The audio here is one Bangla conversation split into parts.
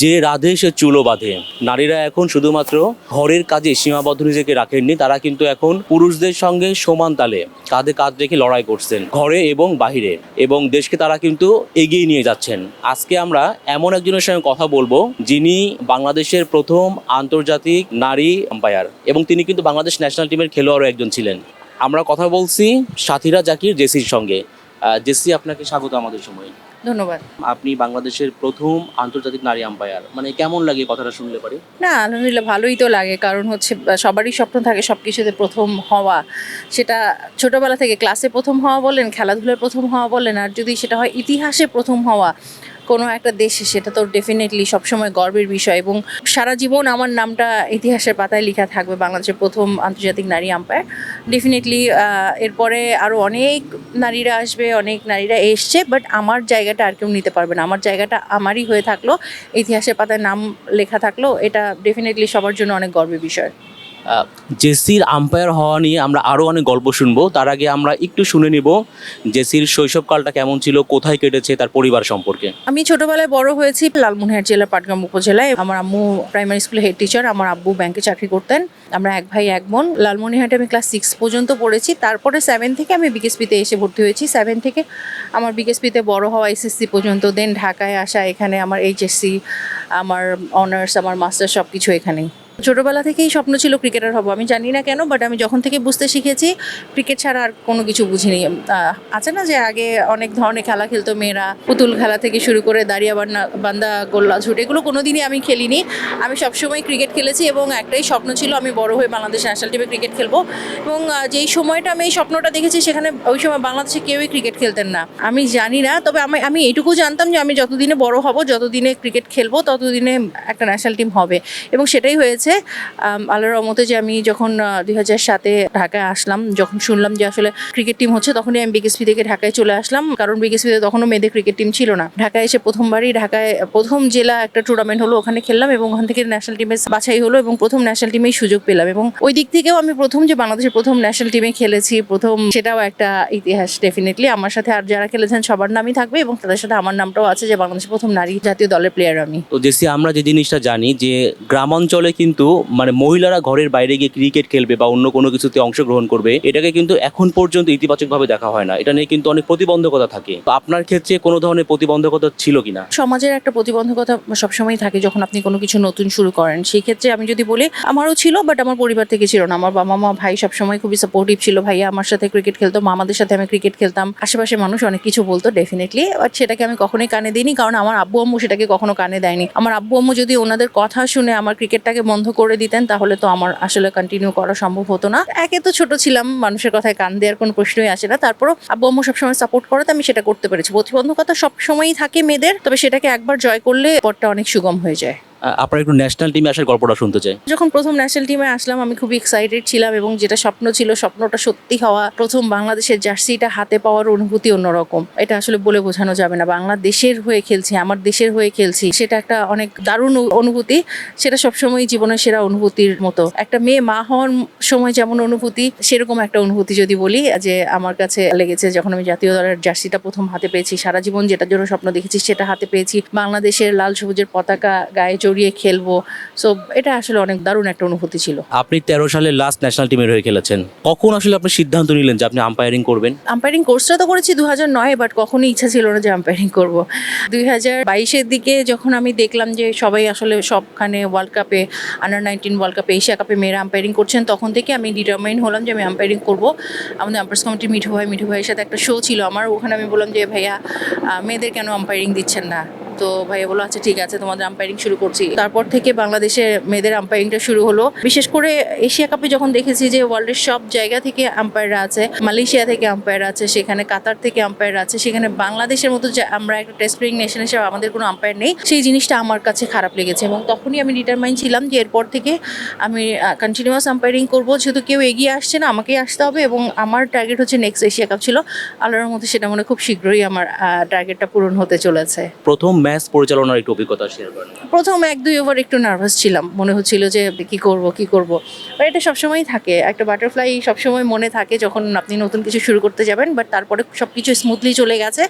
যে রাধে সে চুলো বাঁধে। নারীরা এখন শুধুমাত্র ঘরের কাজে সীমাবদ্ধ নিজেকে রাখেননি, তারা কিন্তু এখন পুরুষদের সঙ্গে সমান তালে কাঁধে কাঁধ রেখে লড়াই করছেন, ঘরে এবং বাহিরে। এবং দেশকে তারা কিন্তু এগিয়ে নিয়ে যাচ্ছেন। আজকে আমরা এমন একজনের সঙ্গে কথা বলব, যিনি বাংলাদেশের প্রথম আন্তর্জাতিক নারী আম্পায়ার এবং তিনি কিন্তু বাংলাদেশ ন্যাশনাল টিমের খেলোয়াড়ও একজন ছিলেন। আমরা কথা বলছি সাথীরা জাকির জেসির সঙ্গে। জেসি, আপনাকে স্বাগত আমাদের সময়। ধন্যবাদ। আপনি বাংলাদেশের প্রথম আন্তর্জাতিক নারী আম্পায়ার মানে কেমন লাগে কথাটা শুনলে পারে? না আলহামদুলিল্লাহ ভালোই তো লাগে কারণ হচ্ছে সবারই স্বপ্ন থাকে সব কিছুতে প্রথম হওয়া। সেটা ছোটবেলা থেকে ক্লাসে প্রথম হওয়া বলেন খেলাধুলায় প্রথম হওয়া বলেন আর যদি সেটা হয় ইতিহাসে প্রথম হওয়া কোনো একটা দেশে, সেটা তো ডেফিনেটলি সবসময় গর্বের বিষয় এবং সারা জীবন আমার নামটা ইতিহাসের পাতায় লেখা থাকবে বাংলাদেশের প্রথম আন্তর্জাতিক নারী আম্পায়ার ডেফিনেটলি এরপরে আরও অনেক নারীরা আসবে, অনেক নারীরা এসছে বাট আমার জায়গাটা আর কেউ নিতে পারবে না। আমার জায়গাটা আমারই হয়ে থাকল, ইতিহাসের পাতায় নাম লেখা থাকল, এটা ডেফিনেটলি সবার জন্য অনেক গর্বের বিষয়। জেসির আম্পায়ার হওয়া নিয়ে আমরা আরও অনেক গল্প শুনব। তার আগে আমরা একটু শুনে নিব জেসির শৈশবকালটা কেমন ছিল, কোথায় কেটেছে, তার পরিবার সম্পর্কে। আমি ছোটবেলায় বড় হয়েছি লালমনিরহাট জেলার পাটগ্রাম উপজেলায়। আমার আম্মু প্রাইমারি স্কুলে হেড টিচার আমার আব্বু ব্যাংকে চাকরি করতেন। আমরা এক ভাই, এক বোন। লালমনিরহাটে আমি ক্লাস সিক্স পর্যন্ত পড়েছি। তারপরে সেভেন থেকে আমি বিকেএসপিতে এসে ভর্তি হয়েছি। সেভেন থেকে আমার বিকেএসপিতে বড় হওয়া এসএসসি পর্যন্ত দেন ঢাকায় আসা, এখানে আমার এইচএসসি আমার অনার্স আমার মাস্টার সব কিছু এখানেই। ছোটবেলা থেকেই স্বপ্ন ছিল ক্রিকেটার হব। আমি জানি না কেন বাট আমি যখন থেকে বুঝতে শিখেছি, ক্রিকেট ছাড়া আর কোনো কিছু বুঝিনি। আছে না যে আগে অনেক ধরনের খেলা খেলতো মেয়েরা, পুতুল খেলা থেকে শুরু করে দাঁড়িয়া বান্না, বান্দা, গোল্লা, ঝুট, এগুলো কোনো দিনই আমি খেলিনি। আমি সবসময় ক্রিকেট খেলেছি এবং একটাই স্বপ্ন ছিল, আমি বড় হয়ে বাংলাদেশ ন্যাশনাল টিমে ক্রিকেট খেলব। এবং যেই সময়টা আমি এই স্বপ্নটা দেখেছি, সেখানে ওই সময় বাংলাদেশে কেউই ক্রিকেট খেলতেন না। আমি জানি না, তবে আমি আমি এইটুকু জানতাম যে আমি যতদিনে বড় হব, যতদিনে ক্রিকেট খেলব, ততদিনে একটা ন্যাশনাল টিম হবে। এবং সেটাই হয়েছে। আম, আল্লাহর রহমতে যে আমি যখন দুই হাজার সাতে ঢাকায় আসলাম যখন শুনলাম যে আসলে ক্রিকেট টিম হচ্ছে তখনই আমি বিকেএসপি থেকে ঢাকায় চলে আসলাম। কারণ বিকেএসপিতে তখনও মেয়েদের ক্রিকেট টিম ছিল না। ঢাকায় এসে প্রথমবারই ঢাকায় প্রথম জেলা একটা টুর্নামেন্ট হলো ওখানে খেললাম এবং ওখান থেকে ন্যাশনাল টিমে বাছাই হলো এবং প্রথম ন্যাশনাল টিমেই সুযোগ পেলাম। এবং ওই দিক থেকেও আমি প্রথম যে বাংলাদেশের প্রথম ন্যাশনাল টিমে খেলেছি প্রথম সেটাও একটা ইতিহাস ডেফিনেটলি আমার সাথে আর যারা খেলেছেন সবার নামই থাকবে এবং তাদের সাথে আমার নামটাও আছে যে বাংলাদেশের প্রথম নারী জাতীয় দলের প্লেয়ার আমি। তো জেসি আমরা যে জিনিসটা জানি যে গ্রামাঞ্চলে কিন্তু মানে মহিলারা ঘরের বাইরে গিয়ে ক্রিকেট খেলবে বা অন্য কোনো কিছুতে অংশগ্রহণ করবে, এটাকে কিন্তু এখন পর্যন্ত ইতিবাচকভাবে দেখা হয় না। এটা নিয়ে কিন্তু অনেক প্রতিবন্ধকতা থাকে। তো আপনার ক্ষেত্রে কোনো ধরনের প্রতিবন্ধকতা ছিল কিনা? সমাজের একটা প্রতিবন্ধকতা সবসময় থাকে যখন আপনি কোনো কিছু নতুন শুরু করেন। সেই ক্ষেত্রে আমি যদি বলি, আমারও ছিল বাট আমার পরিবার থেকে ছিল না। আমার বাবা মা ভাই সবসময় খুবই সাপোর্টিভ ছিল। ভাইয়া আমার সাথে ক্রিকেট খেলতো মামাদের সাথে আমি ক্রিকেট খেলতাম। আশেপাশে মানুষ অনেক কিছু বলতো ডেফিনেটলি বাট সেটাকে আমি কখনোই কানে দিইনি, কারণ আমার আব্বু আম্মু সেটাকে কখনো কানে দেয়নি। আমার আব্বু আম্মু যদি ওনাদের কথা শুনে আমার ক্রিকেটটাকে বন্ধ করে দিতেন, তাহলে তো আমার আসলে কন্টিনিউ করা সম্ভব হতো না। একে তো ছোট ছিলাম, মানুষের কথায় কান দেওয়ার কোনো প্রশ্নই আসে না। তারপরও আব্বু আম্মু সবসময় সাপোর্ট করে আমি সেটা করতে পেরেছি। প্রতিবন্ধকতা সবসময়ই থাকে মেয়েদের, তবে সেটাকে একবার জয় করলে পরটা অনেক সুগম হয়ে যায়। আপনার একটু ন্যাশনাল টিমে আসার গল্পটা শুনতে চাই। যখন প্রথম ন্যাশনাল টিমে আসলাম, আমি খুবই এক্সাইটেড ছিলাম এবং যেটা স্বপ্ন ছিল, স্বপ্নটা সত্যি হওয়া, প্রথম বাংলাদেশের জার্সিটা হাতে পাওয়ার অনুভূতি অন্যরকম। এটা আসলে বলে বোঝানো যাবে না। বাংলাদেশের হয়ে খেলছি, আমার দেশের হয়ে খেলছি, সেটা একটা অনেক দারুণ অনুভূতি। সেটা সবসময় জীবনের সেরা অনুভূতির মতো। একটা মেয়ে মা হওয়ার সময় যেমন অনুভূতি, সেরকম একটা অনুভূতি যদি বলি, যে আমার কাছে লেগেছে যখন আমি জাতীয় দলের জার্সিটা প্রথম হাতে পেয়েছি, সারা জীবন যেটার জন্য স্বপ্ন দেখেছি, সেটা হাতে পেয়েছি। বাংলাদেশের লাল সবুজের পতাকা গায়ে জড়িয়ে খেলব। সো এটা আসলে অনেক দারুণ একটা অনুভূতি ছিল। আপনি তেরো সালে লাস্ট ন্যাশনাল টিমের হয়ে খেলেছেন। কখন আসলে আপনি সিদ্ধান্ত নিলেন যে আপনি আম্পায়ারিং করবেন? আম্পায়ারিং কোর্সটা তো করেছি দু হাজার নয় বাট কখনোই ইচ্ছা ছিল না যে আম্পায়ারিং করব। দুই হাজার বাইশের দিকে যখন আমি দেখলাম যে সবাই আসলে সবখানে ওয়ার্ল্ড কাপে আন্ডার নাইনটিন ওয়ার্ল্ড কাপে এশিয়া কাপে মেয়েরা আম্পায়ারিং করছেন তখন থেকে আমি ডিটারমাইন হলাম যে আমি আম্পায়ারিং করব। আমাদের আম্পায়ার্স কমিটির মিঠু ভাই মিঠু ভাইয়ের সাথে একটা শো ছিল আমার। ওখানে আমি বললাম যে ভাইয়া মেয়েদের কেন আম্পায়ারিং দিচ্ছেন না? তো ভাইয়া বলো আচ্ছা ঠিক আছে, তোমাদের আম্পায়ারিং শুরু করছি। তারপর থেকে বাংলাদেশে মেয়েদের আম্পায়ারিংটা শুরু হলো। বিশেষ করে এশিয়া কাপে যখন দেখেছি যে ওয়ার্ল্ডের সব জায়গা থেকে আম্পায়াররা আছে, মালয়েশিয়া থেকে আম্পায়ার আছে, সেখানে কাতার থেকে আম্পায়ার আছে, সেখানে বাংলাদেশের মতো যে আমরা একটা টেস্ট প্লেয়িং নেশন হিসেবে আমাদের কোনো আম্পায়ার নেই, সেই জিনিসটা আমার কাছে খারাপ লেগেছে এবং তখনই আমি ডিটারমাইন ছিলাম যে এরপর থেকে আমি কন্টিনিউয়াস আম্পায়ারিং করব। যেহেতু কেউ এগিয়ে আসছে না, আমাকেই আসতে হবে এবং আমার টার্গেট হচ্ছে নেক্সট এশিয়া কাপ ছিল। আল্লাহর মধ্যে সেটা মনে খুব শীঘ্রই আমার টার্গেটটা পূরণ হতে চলেছে। প্রথম ম্যাচ পরিচালনার একটু অভিজ্ঞতা শেয়ার করেন। প্রথম এক, দুই ওভার একটু নার্ভাস ছিলাম। মনে হচ্ছিল যে, কি করব কি করব? বাট এটা সবসময়ই থাকে। একটা বাটারফ্লাই সবসময় মনে থাকে যখন আপনি নতুন কিছু শুরু করতে যাবেন বাট তারপরে সব কিছু স্মুথলি চলে গেছে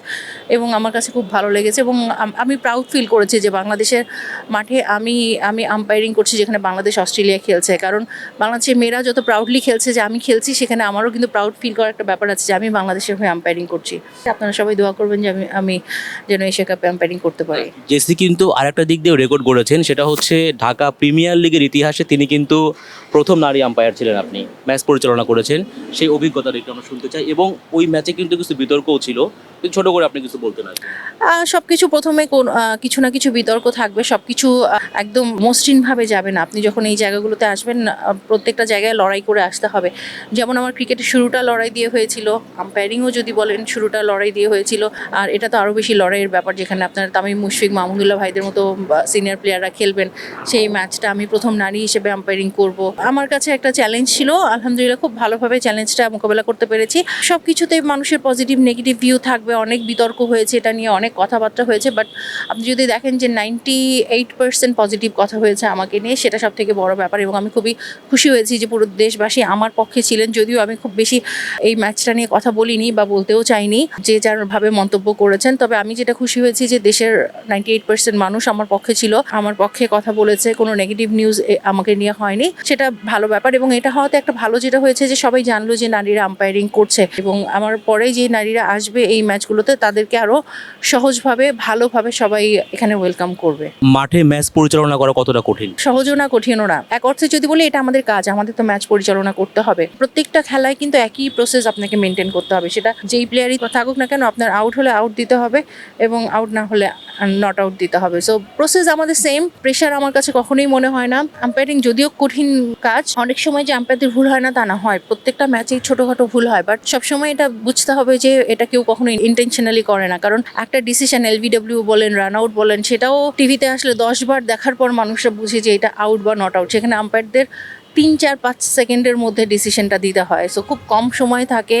এবং আমার কাছে খুব ভালো লেগেছে এবং আমি প্রাউড ফিল করেছি যে বাংলাদেশের মাঠে আমি আমি আম্পায়ারিং করছি যেখানে বাংলাদেশ অস্ট্রেলিয়া খেলছে। কারণ বাংলাদেশের মেয়েরা যত প্রাউডলি খেলছে যে আমি খেলছি, সেখানে আমারও কিন্তু প্রাউড ফিল করার একটা ব্যাপার আছে যে আমি বাংলাদেশের হয়ে আম্পায়ারিং করছি। আপনারা সবাই দোয়া করবেন যে আমি আমি যেন এশিয়া কাপে আম্পায়ারিং করতে পারি। জেসি কিন্তু আরেকটা দিক দিয়ে রেকর্ড করেছেন সেটা হচ্ছে ঢাকা প্রিমিয়ার লিগের ইতিহাসে তিনি কিন্তু প্রথম নারী আম্পায়ার ছিলেন আপনি। ম্যাচ পরিচালনা করেছেন সেই অভিজ্ঞতাটা একটু আমরা শুনতে চাই এবং ওই ম্যাচে কিন্তু কিছু বিতর্কও ছিল। ছোট করে আপনি কিছু বলতে না সব কিছু প্রথমে কোন কিছু না কিছু বিতর্ক থাকবে সব কিছু একদম মসৃণভাবে যাবে না। আপনি যখন এই জায়গাগুলোতে আসবেন প্রত্যেকটা জায়গায় লড়াই করে আসতে হবে। যেমন আমার ক্রিকেটের শুরুটা লড়াই দিয়ে হয়েছিল আম্পায়ারিংও যদি বলেন শুরুটা লড়াই দিয়ে হয়েছিল। আর এটা তো আরও বেশি লড়াইয়ের ব্যাপার যেখানে আপনার তামিম মুশফিক মাহমুদুল্লাহ ভাইদের মতো সিনিয়র প্লেয়াররা খেলবেন, সেই ম্যাচটা আমি প্রথম নারী হিসেবে আম্পায়ারিং করব। আমার কাছে একটা চ্যালেঞ্জ ছিল, আলহামদুলিল্লাহ খুব ভালোভাবে চ্যালেঞ্জটা মোকাবেলা করতে পেরেছি। সব কিছুতেই মানুষের পজিটিভ নেগেটিভ ভিউ থাকবে, অনেক বিতর্ক হয়েছে, এটা নিয়ে অনেক কথাবার্তা হয়েছে বাট আপনি যদি দেখেন যে নাইনটি এইট পার্সেন্ট পজিটিভ কথা হয়েছে আমাকে নিয়ে, সেটা সব থেকে বড় ব্যাপার এবং আমি খুবই খুশি হয়েছি যে পুরো দেশবাসী আমার পক্ষে ছিলেন, যদিও আমি খুব বেশি এই ম্যাচটা নিয়ে কথা বলিনি বা বলতেও চাইনি যে যার ভাবে মন্তব্য করেছেন, তবে আমি যেটা খুশি হয়েছি যে দেশের নাইনটি এইট পার্সেন্ট মানুষ আমার পক্ষে ছিল। আমার পক্ষে কথা বলেছে কোনো নেগেটিভ নিউজ আমাকে নিয়ে হয়নি। সেটা ভালো ব্যাপার এবং এটা হওয়াতে একটা ভালো যেটা হয়েছে যে সবাই জানলো যে নারীরা আম্পায়ারিং করছে এবং আমার পরে যে নারীরা আসবে এই ম্যাচগুলোতে তাদেরকে আরও সহজভাবে ভালোভাবে সবাই এখানে ওয়েলকাম করবে। মাঠে ম্যাচ পরিচালনা করা কতটা কঠিন? সহজও না কঠিনও না। এক অর্থে যদি বলি এটা আমাদের কাজ আমাদের তো ম্যাচ পরিচালনা করতে হবে। প্রত্যেকটা খেলায় কিন্তু একই প্রসেস আপনাকে মেনটেন করতে হবে। সেটা যেই প্লেয়ারই থাকুক না কেন আপনার আউট হলে আউট দিতে হবে এবং আউট না হলে নট আউট দিতে হবে। সো প্রসেস আমাদের সেম প্রেশার আমার কাছে কখনোই মনে হয় না। আম্পায়ারিং যদিও কঠিন কাজ, অনেক সময় যে আম্পায়ারদের ভুল হয় না তা না হয়। প্রত্যেকটা ম্যাচেই ছোটোখাটো ভুল হয় বাট সবসময় এটা বুঝতে হবে যে এটা কেউ কখনো ইন্টেনশনালি করে না। কারণ একটা ডিসিশন এলবিডব্লিউ বলেন রান আউট বলেন, সেটাও টিভিতে আসলে দশ বার দেখার পর মানুষরা বুঝে যে এটা আউট বা নট আউট সেখানে আম্পায়ারদের তিন চার পাঁচ সেকেন্ডের মধ্যে ডিসিশনটা দিতে হয়। সো খুব কম সময় থাকে।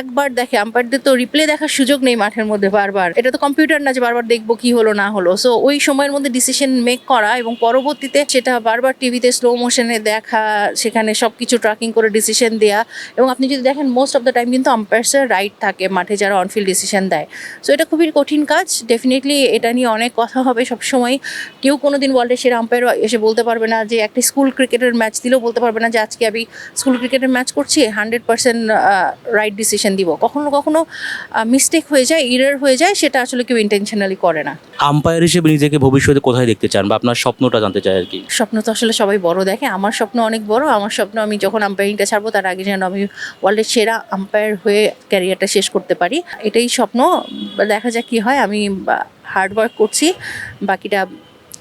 একবার দেখে আম্পায়ারদের তো রিপ্লে দেখার সুযোগ নেই মাঠের মধ্যে বারবার। এটা তো কম্পিউটার না যে বারবার দেখব কি হলো, না হলো। সো ওই সময়ের মধ্যে ডিসিশন মেক করা এবং পরবর্তীতে সেটা বারবার টিভিতে স্লো মোশনে দেখা, সেখানে সব কিছু ট্র্যাকিং করে ডিসিশন দেওয়া এবং আপনি যদি দেখেন মোস্ট অফ দ্য টাইম কিন্তু আম্পায়ার্সের রাইট থাকে মাঠে যারা অনফিল্ড ডিসিশন দেয়। সো এটা খুবই কঠিন কাজ। ডেফিনেটলি এটা নিয়ে অনেক কথা হবে সবসময়। কেউ কোনো দিন ওয়ার্ল্ডের সেরা আম্পায়ার এসে বলতে পারবে না যে, একটা স্কুল ক্রিকেটের ম্যাচ দিলেও বলতে পারবে না যে আজকে আমি স্কুল ক্রিকেটের ম্যাচ করছি হান্ড্রেড পার্সেন্ট রাইট ডিসিশন দিব। কখনো কখনো মিস্টেক হয়ে যায় ইরার হয়ে যায় সেটা আসলে কেউ ইন্টেনশনালি করে না। আম্পায়ার হিসেবে নিজেকে ভবিষ্যতে কোথায় দেখতে চান বা আপনার স্বপ্নটা জানতে চাই আর কি? স্বপ্ন তো আসলে সবাই বড় দেখে আমার স্বপ্ন অনেক বড় আমার স্বপ্ন আমি যখন আম্পায়ারিংটা ছাড়বো তার আগে যেন আমি ওয়ার্ল্ডের সেরা আম্পায়ার হয়ে ক্যারিয়ারটা শেষ করতে পারি। এটাই স্বপ্ন দেখা যাক কি হয় আমি হার্ড ওয়ার্ক করছি বাকিটা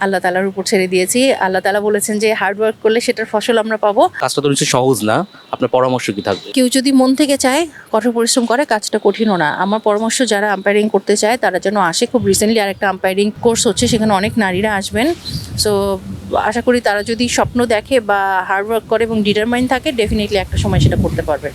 আল্লাহ তালার উপর ছেড়ে দিয়েছি। আল্লাহ তালা বলেছেন যে হার্ড ওয়ার্ক করলে সেটার ফসল আমরা পাবো। কাজটা তো নিশ্চয়ই সহজ না। আপনার পরামর্শ কি থাকবে? কেউ যদি মন থেকে চায় কঠোর পরিশ্রম করে কাজটা কঠিনও না। আমার পরামর্শ যারা আম্পায়ারিং করতে চায় তারা যেন আসে। খুব রিসেন্টলি আরেকটা আম্পায়ারিং কোর্স হচ্ছে সেখানে অনেক নারীরা আসবেন। সো আশা করি তারা যদি স্বপ্ন দেখে বা হার্ড ওয়ার্ক করে এবং ডিটারমাইন থাকে ডেফিনেটলি একটা সময় সেটা করতে পারবে।